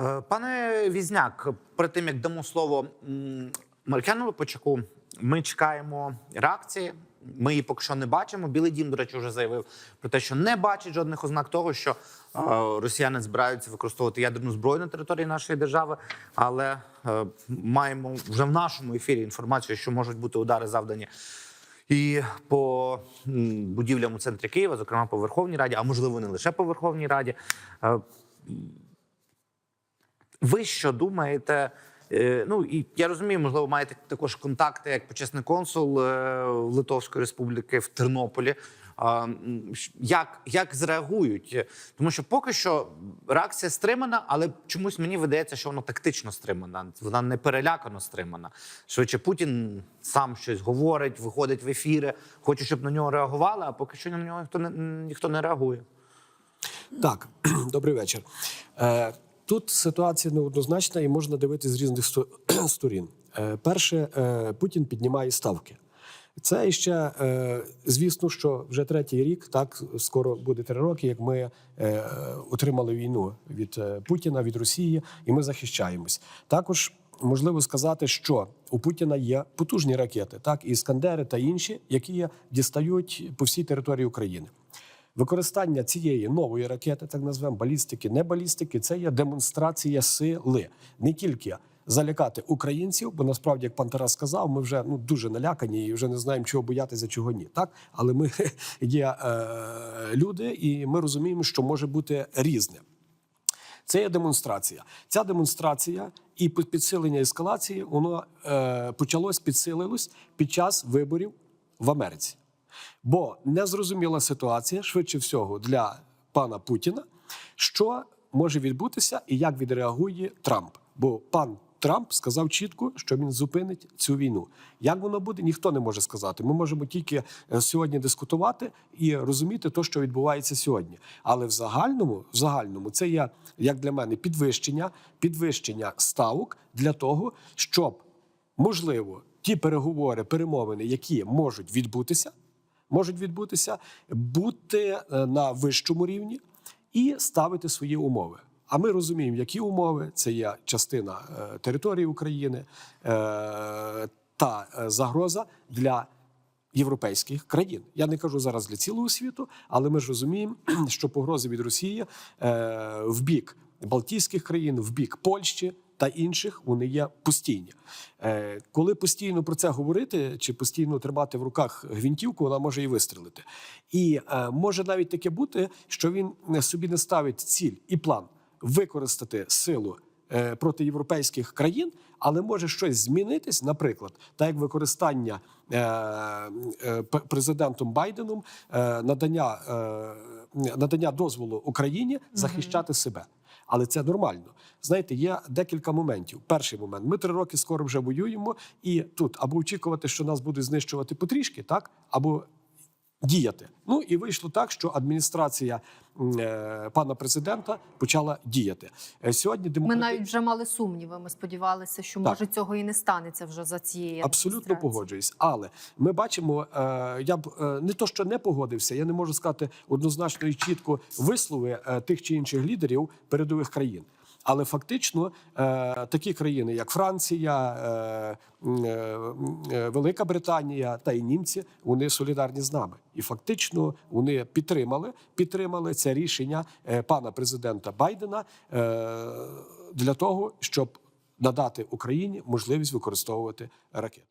Е, Пане Візняк, перед тим як дамо слово Маркяну Лопачаку, ми чекаємо реакції. Ми її поки що не бачимо. Білий дім, до речі, вже заявив про те, що не бачить жодних ознак того, що е, росіяни збираються використовувати ядерну зброю на території нашої держави. Але е, маємо вже в нашому ефірі інформацію, що можуть бути удари завдані і по будівлям у центрі Києва, зокрема по Верховній Раді, а можливо не лише по Верховній Раді. Ви що думаєте? Е, Ну і я розумію, можливо, маєте також контакти як почесний консул е, Литовської Республіки в Тернополі. Як, як зреагують? Тому що поки що реакція стримана, але чомусь мені видається, що вона тактично стримана. Вона не перелякано стримана. Швидше Путін сам щось говорить, виходить в ефіри, хоче, щоб на нього реагували, а поки що на нього ніхто не ніхто не реагує. Так, добрий вечір. Е, Тут ситуація неоднозначна і можна дивитися з різних сторін. Е, Перше, е, Путін піднімає ставки. Це ще, е, звісно, що вже третій рік, так скоро буде три роки, як ми отримали війну від Путіна, від Росії, і ми захищаємось. Також можливо сказати, що у Путіна є потужні ракети, так і іскандери та інші, які дістають по всій території України. Використання цієї нової ракети, так назвемо балістики, не балістики, це є демонстрація сили. Не тільки залякати українців, бо насправді, як пан Тарас сказав, ми вже ну дуже налякані і вже не знаємо, чого боятися, чого ні. Так, але ми є е, люди, і ми розуміємо, що може бути різне. Це є демонстрація. Ця демонстрація і підсилення ескалації воно е, почалось, підсилилось під час виборів в Америці. Бо незрозуміла ситуація, швидше всього, для пана Путіна, що може відбутися і як відреагує Трамп. Бо пан Трамп сказав чітко, що він зупинить цю війну. Як воно буде, ніхто не може сказати. Ми можемо тільки е, сьогодні дискутувати і розуміти те, що відбувається сьогодні. Але в загальному, в загальному, це є як для мене підвищення, підвищення ставок для того, щоб можливо ті переговори, перемовини, які можуть відбутися, можуть відбутися, бути е, на вищому рівні і ставити свої умови. А ми розуміємо, які умови це є частина е, території України е, та загроза для європейських країн. Я не кажу зараз для цілого світу, але ми ж розуміємо, що погрози від Росії в бік Балтійських країн, в бік Польщі та інших вони є постійні. Е, коли постійно про це говорити чи постійно тримати в руках гвинтівку, вона може і вистрелити. І е, може навіть таке бути, що він е, собі не ставить ціль і план використати силу е, проти європейських країн, але може щось змінитись, наприклад, так як використання е, е, президентом Байденом е, надання, е, надання дозволу Україні захищати себе. Але це нормально. Знаєте, є декілька моментів. Перший момент: ми три роки скоро вже воюємо, і тут або очікувати, що нас будуть знищувати потрішки, так або діяти. Ну і вийшло так, що адміністрація е, пана президента почала діяти. Е, Сьогодні Ми навіть вже мали сумніви. Ми сподівалися, що Так. може цього і не станеться вже за цієї Абсолютно погоджуюсь. Але ми бачимо, е, я б е, не то, що не погодився, я не можу сказати однозначно і чітко вислови е, тих чи інших лідерів передових країн. Але фактично е, такі країни, як Франція, е, е, Велика Британія та і німці, вони солідарні з нами. І фактично вони підтримали, підтримали це рішення пана президента Байдена для того, щоб надати Україні можливість використовувати ракети.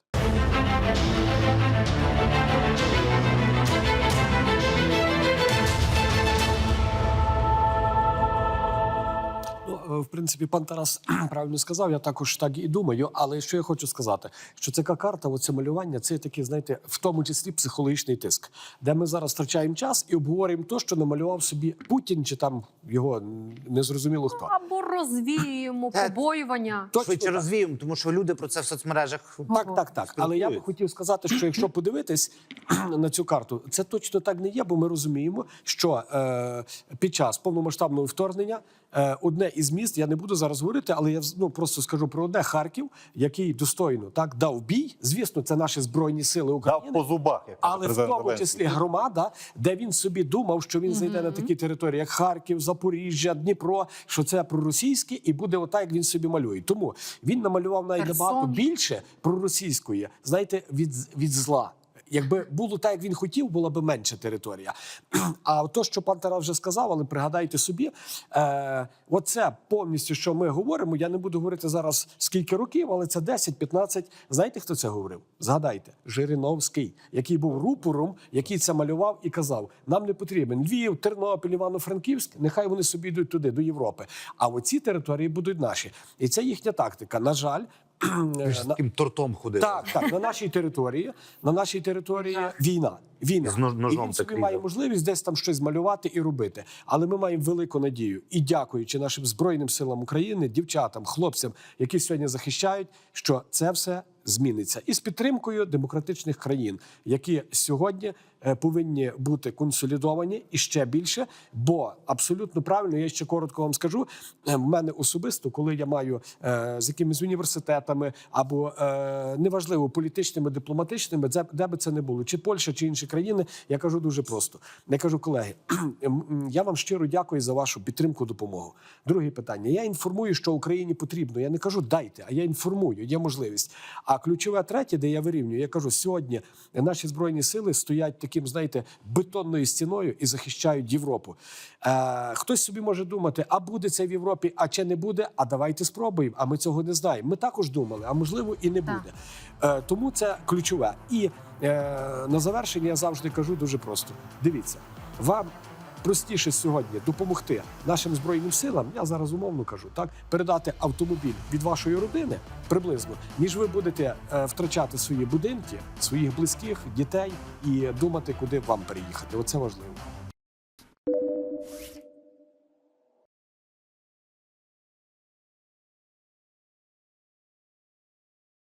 В принципі, пан Тарас правильно сказав, я також так і думаю. Але що я хочу сказати, що ця карта, оце малювання, це такий, знаєте, в тому числі психологічний тиск, де ми зараз втрачаємо час і обговорюємо те, що намалював собі Путін, чи там його незрозуміло хто. Або розвіюємо Е, побоювання. Точно Швидше розвіємо, тому що люди про це в соцмережах Так, так, так. Але я би хотів сказати, що якщо подивитись на цю карту, це точно так не є, бо ми розуміємо, що е, під час повномасштабного вторгнення е, одне із міст, я не буду зараз говорити, але я ну, просто скажу про одне Харків, який достойно так дав бій. Звісно, це наші збройні сили України. Дав по зубах, як Але в тому числі громада, де він собі думав, що він зайде на такі території, як Харків, Запоріжжя, Дніпро, що це проросійське, і буде отак, як він собі малює. Тому він намалював навіть набагато більше проросійської, знаєте, від, від зла. Якби було так, як він хотів, була б менша територія. А то, що пан Тарас вже сказав, але пригадайте собі, е, оце повністю, що ми говоримо. Я не буду говорити зараз скільки років, але це 10-15. Знаєте, хто це говорив? Згадайте, Жириновський, який був рупором, який це малював і казав: нам не потрібен Львів, Тернопіль, Івано-Франківськ. Нехай вони собі йдуть туди, до Європи. А оці території будуть наші. І це їхня тактика. На жаль, З на- таким тортом ходили. так, так, на нашій території, на нашій території війна. Війна. З нож- і ножом він собі має можливість десь там щось малювати і робити. Але ми маємо велику надію і дякуючи нашим збройним силам України, дівчатам, хлопцям, які сьогодні захищають, що це все зміниться. І з підтримкою демократичних країн, які сьогодні е, повинні бути консолідовані і ще більше. Бо абсолютно правильно, я ще коротко вам скажу. е, В мене особисто, коли я маю е, з якимись університетами або е, неважливо політичними, дипломатичними, де, би це не було, чи Польща, чи інші країни, я кажу дуже просто. Я кажу, колеги, я вам щиро дякую за вашу підтримку, допомогу. Друге питання. Я інформую, що Україні потрібно. Я не кажу дайте, а я інформую, є можливість. А ключове третє, де я вирівнюю, я кажу, сьогодні наші збройні сили стоять таким, знаєте, бетонною стіною і захищають Європу. Е, хтось собі може думати, а буде це в Європі, а чи не буде? А давайте спробуємо. А ми цього не знаємо. Ми також думали, а можливо і не Так. буде. Е, тому це ключове. І е, на завершення я завжди кажу дуже просто: дивіться, вам. Простіше сьогодні допомогти нашим збройним силам, я зараз умовно кажу, так передати автомобіль від вашої родини приблизно, ніж ви будете е, втрачати свої будинки, своїх близьких, дітей і думати, куди вам переїхати. Оце важливо.